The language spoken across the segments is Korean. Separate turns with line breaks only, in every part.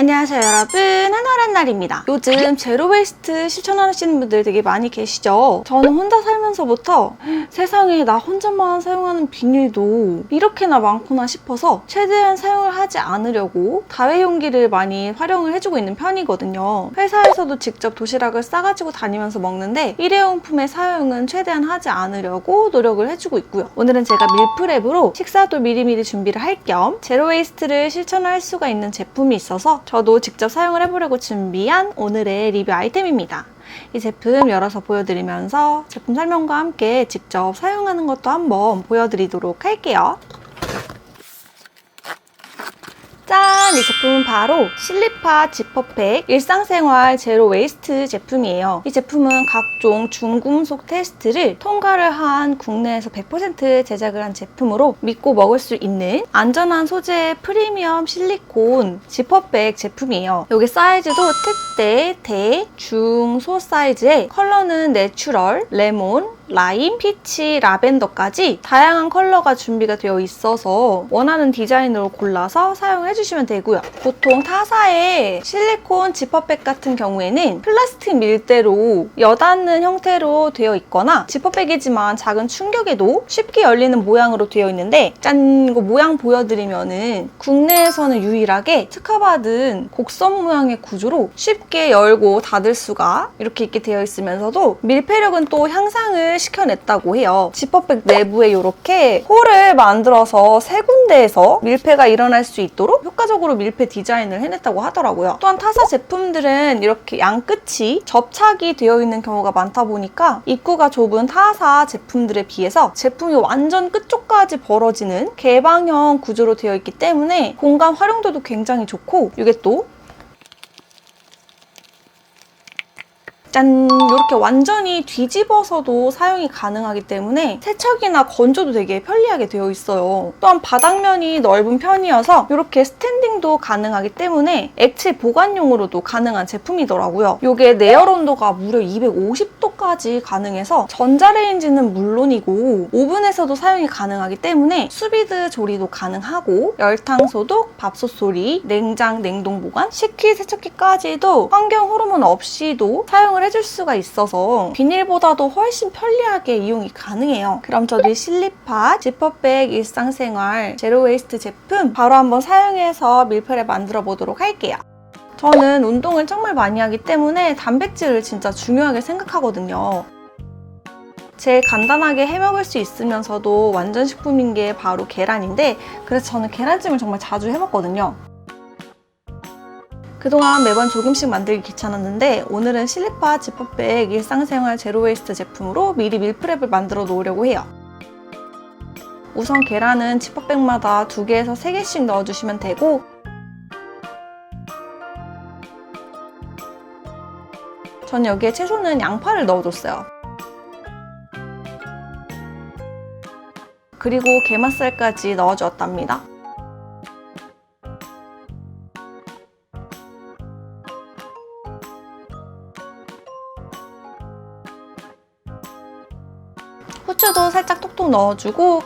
안녕하세요 여러분. 한화란 날입니다. 요즘 제로 웨이스트 실천하시는 분들 되게 많이 계시죠? 저는 혼자 살면서부터 세상에 나 혼자만 사용하는 비닐도 이렇게나 많구나 싶어서 최대한 사용을 하지 않으려고 다회용기를 많이 활용을 해주고 있는 편이거든요. 회사에서도 직접 도시락을 싸가지고 다니면서 먹는데 일회용품의 사용은 최대한 하지 않으려고 노력을 해주고 있고요. 오늘은 제가 밀프랩으로 식사도 미리미리 준비를 할 겸 제로 웨이스트를 실천할 수가 있는 제품이 있어서 저도 직접 사용을 해보려고 준비한 오늘의 리뷰 아이템입니다. 이 제품 열어서 보여드리면서 제품 설명과 함께 직접 사용하는 것도 한번 보여드리도록 할게요. 짠! 이 제품은 바로 실리파 지퍼팩 일상생활 제로 웨이스트 제품이에요. 이 제품은 각종 중금속 테스트를 통과를 한 국내에서 100% 제작을 한 제품으로 믿고 먹을 수 있는 안전한 소재의 프리미엄 실리콘 지퍼백 제품이에요. 여기 사이즈도 특대, 대, 중, 소 사이즈에 컬러는 내추럴, 레몬, 라임, 피치, 라벤더까지 다양한 컬러가 준비가 되어 있어서 원하는 디자인으로 골라서 사용을 해주시면 되고요. 보통 타사의 실리콘 지퍼백 같은 경우에는 플라스틱 밀대로 여닫는 형태로 되어 있거나 지퍼백이지만 작은 충격에도 쉽게 열리는 모양으로 되어 있는데 짠! 이거 모양 보여드리면은 국내에서는 유일하게 특허받은 곡선 모양의 구조로 쉽게 열고 닫을 수가 이렇게 있게 되어 있으면서도 밀폐력은 또 향상을 시켜냈다고 해요. 지퍼백 내부에 이렇게 홀을 만들어서 세 군데에서 밀폐가 일어날 수 있도록 효과적으로 밀폐 디자인을 해냈다고 하더라고요. 또한 타사 제품들은 이렇게 양 끝이 접착이 되어 있는 경우가 많다 보니까 입구가 좁은 타사 제품들에 비해서 제품이 완전 끝쪽까지 벌어지는 개방형 구조로 되어 있기 때문에 공간 활용도도 굉장히 좋고 이게 또 짠! 이렇게 완전히 뒤집어서도 사용이 가능하기 때문에 세척이나 건조도 되게 편리하게 되어 있어요. 또한 바닥면이 넓은 편이어서 이렇게 스탠딩도 가능하기 때문에 액체 보관용으로도 가능한 제품이더라고요. 이게 내열 온도가 무려 250도까지 가능해서 전자레인지는 물론이고 오븐에서도 사용이 가능하기 때문에 수비드 조리도 가능하고 열탕 소독, 밥솥 조리, 냉장, 냉동 보관, 식기, 세척기까지도 환경 호르몬 없이도 사용을 해줄 수가 있어서 비닐보다도 훨씬 편리하게 이용이 가능해요. 그럼 이 실리파 지퍼백 일상생활 제로 웨이스트 제품 바로 한번 사용해서 밀폐를 만들어 보도록 할게요. 저는 운동을 정말 많이 하기 때문에 단백질을 진짜 중요하게 생각하거든요. 제일 간단하게 해먹을 수 있으면서도 완전 식품인 게 바로 계란인데 그래서 저는 계란찜을 정말 자주 해먹거든요. 그동안 매번 조금씩 만들기 귀찮았는데 오늘은 실리파 지퍼백 일상생활 제로웨이스트 제품으로 미리 밀프랩을 만들어 놓으려고 해요. 우선 계란은 지퍼백마다 2개에서 3개씩 넣어주시면 되고 전 여기에 채소는 양파를 넣어줬어요. 그리고 게맛살까지 넣어주었답니다. 후추도 살짝 톡톡 넣어주고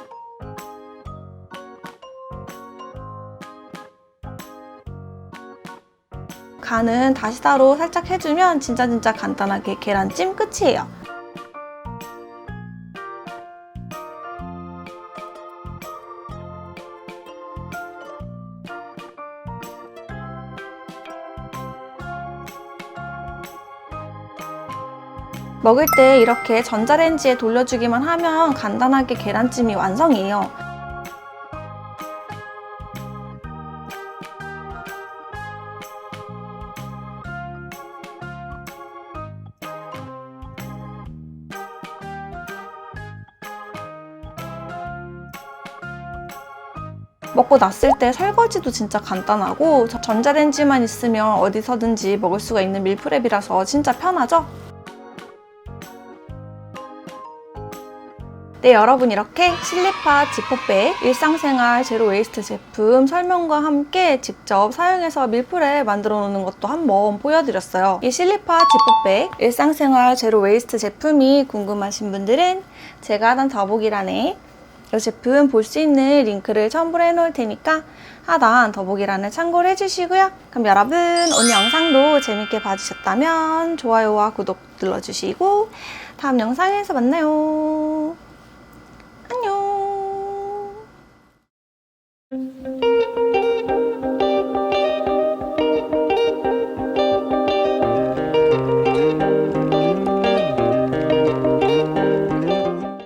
간은 다시다로 살짝 해주면 진짜 진짜 간단하게 계란찜 끝이에요. 먹을 때 이렇게 전자레인지에 돌려주기만 하면 간단하게 계란찜이 완성이에요. 먹고 났을 때 설거지도 진짜 간단하고 전자레인지만 있으면 어디서든지 먹을 수가 있는 밀프랩이라서 진짜 편하죠? 네, 여러분 이렇게 실리파 지퍼백 일상생활 제로 웨이스트 제품 설명과 함께 직접 사용해서 밀프랩 만들어 놓는 것도 한번 보여드렸어요. 이 실리파 지퍼백 일상생활 제로 웨이스트 제품이 궁금하신 분들은 제가 하던 더보기란에 이 제품 볼 수 있는 링크를 첨부해 놓을 테니까 하단 더보기란을 참고를 해주시고요. 그럼 여러분 오늘 영상도 재밌게 봐주셨다면 좋아요와 구독 눌러주시고 다음 영상에서 만나요. 안녕.